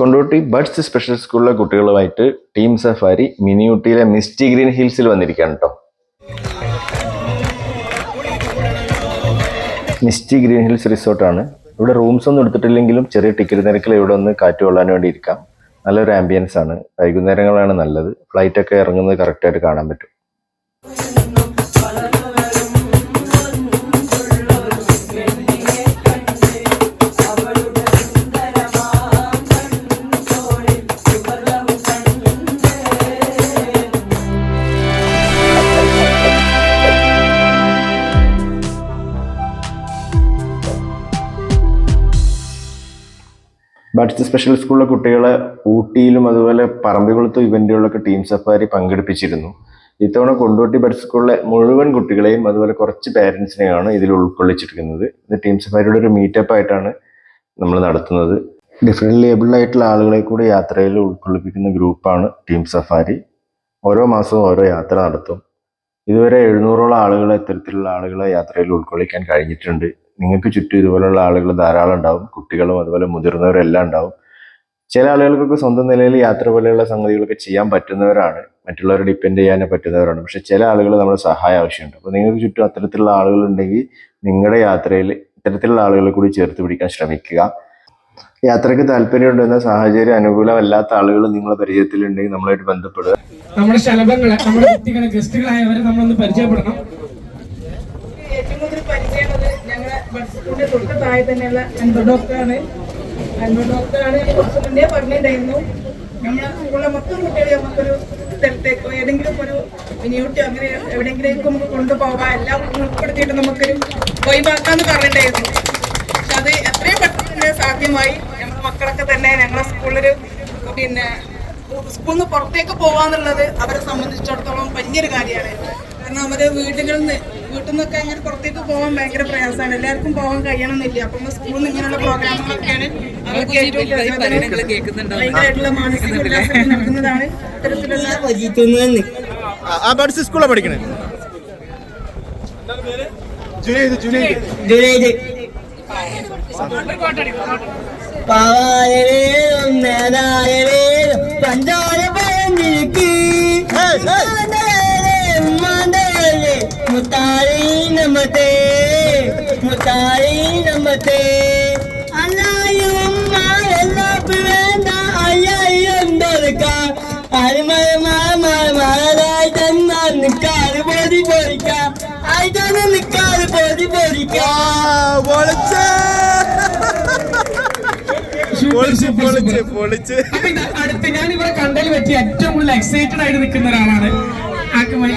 Kondotty buds special സ്കൂളിലെ കുട്ടികളുമായിട്ട് team safari mini ഊട്ടിയിലെ മിസ്റ്റി ഗ്രീൻ ഹിൽസിൽ വന്നിരിക്കുകയാണ് കേട്ടോ മിസ്റ്റി ഗ്രീൻ ഹിൽസ് റിസോർട്ടാണ്. ഇവിടെ റൂംസ് ഒന്നും എടുത്തിട്ടില്ലെങ്കിലും ചെറിയ ടിക്കറ്റ് നിരക്കിൽ ഇവിടെ ഒന്ന് കാറ്റ് കൊള്ളാൻ വേണ്ടി ഇരിക്കാം. നല്ലൊരു ആംബിയൻസ് ആണ്. വൈകുന്നേരങ്ങളാണ് നല്ലത്. ഫ്ലൈറ്റ് ഒക്കെ ഇറങ്ങുന്നത് കറക്റ്റായിട്ട് കാണാൻ പറ്റും. സ്പെഷ്യൽ സ്കൂളിലെ കുട്ടികളെ ഊട്ടിയിലും അതുപോലെ പറമ്പിക്കുളത്തും ഇവന്റുകളിലൊക്കെ ടീം സഫാരി പങ്കെടുപ്പിച്ചിരുന്നു. ഇത്തവണ കൊണ്ടോട്ടി ബഡ് സ്കൂളിലെ മുഴുവൻ കുട്ടികളെയും അതുപോലെ കുറച്ച് പേരൻസിനെയാണ് ഇതിൽ ഉൾക്കൊള്ളിച്ചിരിക്കുന്നത്. ഇത് ടീം സഫാരിയുടെ ഒരു മീറ്റപ്പ് ആയിട്ടാണ് നമ്മൾ നടത്തുന്നത്. ഡിഫറെന്റ് ലേബിൾഡ് ആയിട്ടുള്ള ആളുകളെ കൂടി യാത്രയിൽ ഉൾക്കൊള്ളിപ്പിക്കുന്ന ഗ്രൂപ്പാണ് ടീം സഫാരി ഓരോ മാസവും ഓരോ യാത്ര നടത്തും. ഇതുവരെ എഴുന്നൂറോളം ആളുകളെ ഇത്തരത്തിലുള്ള ആളുകളെ യാത്രയിൽ ഉൾക്കൊള്ളിക്കാൻ കഴിഞ്ഞിട്ടുണ്ട്. നിങ്ങൾക്ക് ചുറ്റും ഇതുപോലുള്ള ആളുകൾ ധാരാളം ഉണ്ടാവും. കുട്ടികളും അതുപോലെ മുതിർന്നവരും എല്ലാം ഉണ്ടാവും. ചില ആളുകൾക്കൊക്കെ സ്വന്തം നിലയിൽ യാത്ര പോലെയുള്ള സംഗതികളൊക്കെ ചെയ്യാൻ പറ്റുന്നവരാണ്. മറ്റുള്ളവരെ ഡിപ്പെൻഡ് ചെയ്യാനേ പറ്റുന്നവരാണ്. പക്ഷെ ചില ആളുകൾ നമ്മുടെ സഹായം ആവശ്യമുണ്ട്. അപ്പോൾ നിങ്ങൾക്ക് ചുറ്റും അത്തരത്തിലുള്ള ആളുകൾ ഉണ്ടെങ്കിൽ നിങ്ങളുടെ യാത്രയിൽ ഇത്തരത്തിലുള്ള ആളുകളെ കൂടി ചേർത്ത് പിടിക്കാൻ ശ്രമിക്കുക. യാത്രയ്ക്ക് താല്പര്യമുണ്ടെന്ന സാഹചര്യം അനുകൂലമല്ലാത്ത ആളുകൾ നിങ്ങളെ പരിചയത്തിലുണ്ടെങ്കിൽ നമ്മളായിട്ട് ബന്ധപ്പെടുക. നമ്മുടെ ശലഭങ്ങളെ നമ്മുടെ വ്യക്തികളെ ഗസ്റ്റുകളായവരെ നമ്മളൊന്ന് പരിചയപ്പെടണം. ബഡ്സ്കൂളിന്റെ തൊട്ട് താഴെ തന്നെയുള്ള അൻപത് ഡോക്ടറാണ്. അൻപത് ഡോക്ടറാണ് കുറച്ച് മുന്നേ പറഞ്ഞിട്ടുണ്ടായിരുന്നു. നമ്മളെ സ്കൂളിലെ മൊത്തം കുട്ടികളെ നമുക്കൊരു സ്ഥലത്തേക്കോ ഏതെങ്കിലും ഒരു മിനിയൂട്ടി അങ്ങനെ എവിടെയെങ്കിലും നമുക്ക് കൊണ്ടുപോകാം. എല്ലാം ഉൾപ്പെടുത്തിയിട്ട് നമുക്കൊരു ഒഴിവാക്കാന്ന് പറഞ്ഞിട്ടുണ്ടായിരുന്നു. പക്ഷെ അത് എത്രയും പെട്ടെന്ന് സാധ്യമായി. ഞങ്ങളുടെ മക്കളൊക്കെ തന്നെ ഞങ്ങളെ സ്കൂളിലൊരു പിന്നെ സ്കൂളിൽ നിന്ന് പുറത്തേക്ക് പോവാന്നുള്ളത് അവരെ സംബന്ധിച്ചിടത്തോളം വലിയൊരു കാര്യമാണ്. കാരണം അവരെ വീടുകളിൽ നിന്ന് വീട്ടിൽ നിന്നൊക്കെ അങ്ങനെ പുറത്തേക്ക് പോകാൻ ഭയങ്കര പ്രയാസമാണ്. എല്ലാവർക്കും പോകാൻ കഴിയണമെന്നില്ല. അപ്പം സ്കൂളിൽ നിന്ന് ഇങ്ങനെയുള്ള പ്രോഗ്രാമുകളൊക്കെയാണ് ഭയങ്കരമായിട്ടുള്ള മാനസിക ഉല്ലാസം നൽകുന്നതാണ് ഇത്തരത്തിലുള്ള സ്കൂളിൽ പഠിക്കണേ? ജുനൈദ് ജുനൈദ്. പാവായവേലും നേതായവേലും പഞ്ചാര പഴഞ്ഞിരിക്ക് മുത്താരി നമ്മത്തെ മുത്താരി നമതേ. അല്ലായും എല്ലാ വേണ്ട പൊളിച്ച്. അപ്പൊ അടുത്ത് ഞാൻ ഇവിടെ കണ്ടതിൽ പറ്റി ഏറ്റവും കൂടുതൽ എക്സൈറ്റഡ് ആയിട്ട് നിൽക്കുന്ന ഒരാളാണ്. ആക്കുമായി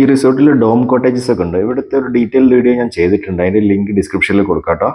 ഈ റിസോർട്ടിൽ ഡോം കോട്ടേജസ് ഒക്കെ ഉണ്ട്. ഇവിടുത്തെ ഒരു ഡീറ്റെയിൽ വീഡിയോ ഞാൻ ചെയ്തിട്ടുണ്ട്. അതിന്റെ ലിങ്ക് ഡിസ്ക്രിപ്ഷനിൽ കൊടുക്കാം കേട്ടോ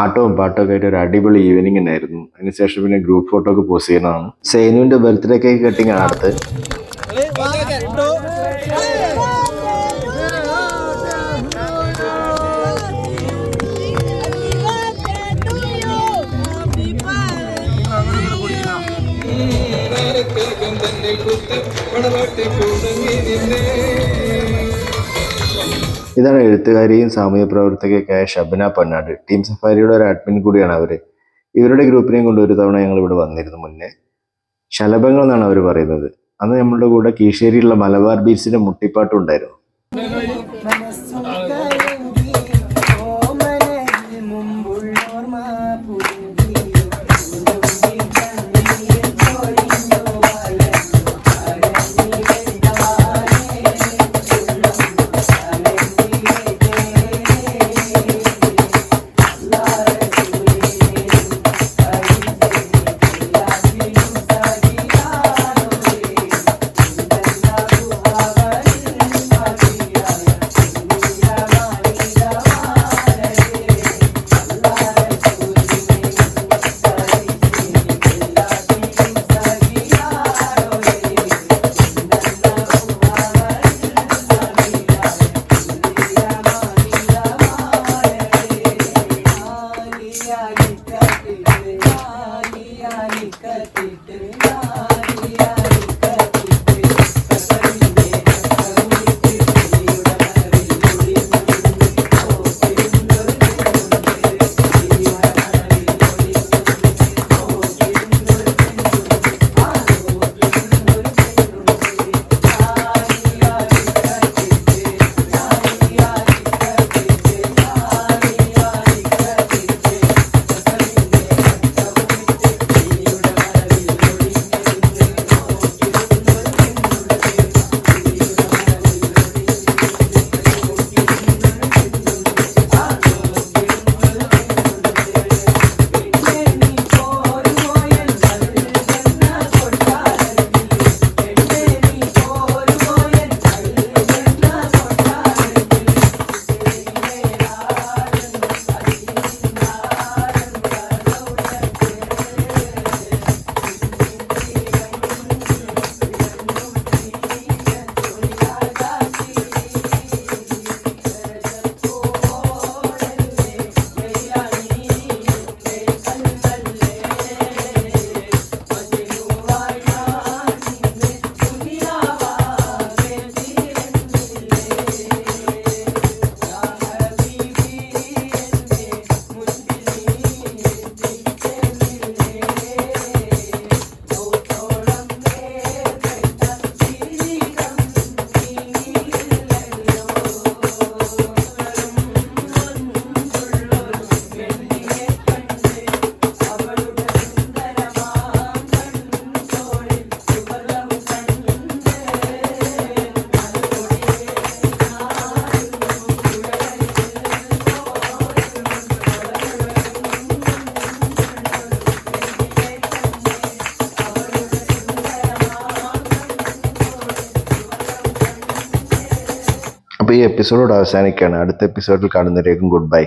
ആട്ടവും പാട്ടൊക്കെ ആയിട്ട് ഒരു അടിപൊളി ഈവനിങ് ഉണ്ടായിരുന്നു. അതിനുശേഷം പിന്നെ ഗ്രൂപ്പ് ഫോട്ടോ ഒക്കെ പോസ്റ്റ് ചെയ്യുന്നതാണ്. സേനുവിന്റെ ബർത്ത്ഡേ കേക്ക് കട്ടിങ് ആണ് അടുത്ത്. ഇതാണ് എഴുത്തുകാരിയും സാമൂഹ്യ പ്രവർത്തകയൊക്കെയായ ഷബന പന്നാട്. ടീം സഫാരിയുടെ ഒരു അഡ്മിൻ കൂടിയാണ് അവർ ഇവരുടെ ഗ്രൂപ്പിനെയും കൊണ്ട് ഒരു തവണ ഞങ്ങൾ ഇവിടെ വന്നിരുന്നു മുന്നേ. ശലഭങ്ങൾ എന്നാണ് അവർ പറയുന്നത്. അന്ന് നമ്മളുടെ കൂടെ കീശേരിയിലുള്ള മലബാർ ബീച്ചിന്റെ മുട്ടിപ്പാട്ടും ഉണ്ടായിരുന്നു. ഈ എപ്പിസോഡ് അവസാനിക്കുകയാണ്. അടുത്ത എപ്പിസോഡിൽ കാണുന്നവരേക്കും ഗുഡ് ബൈ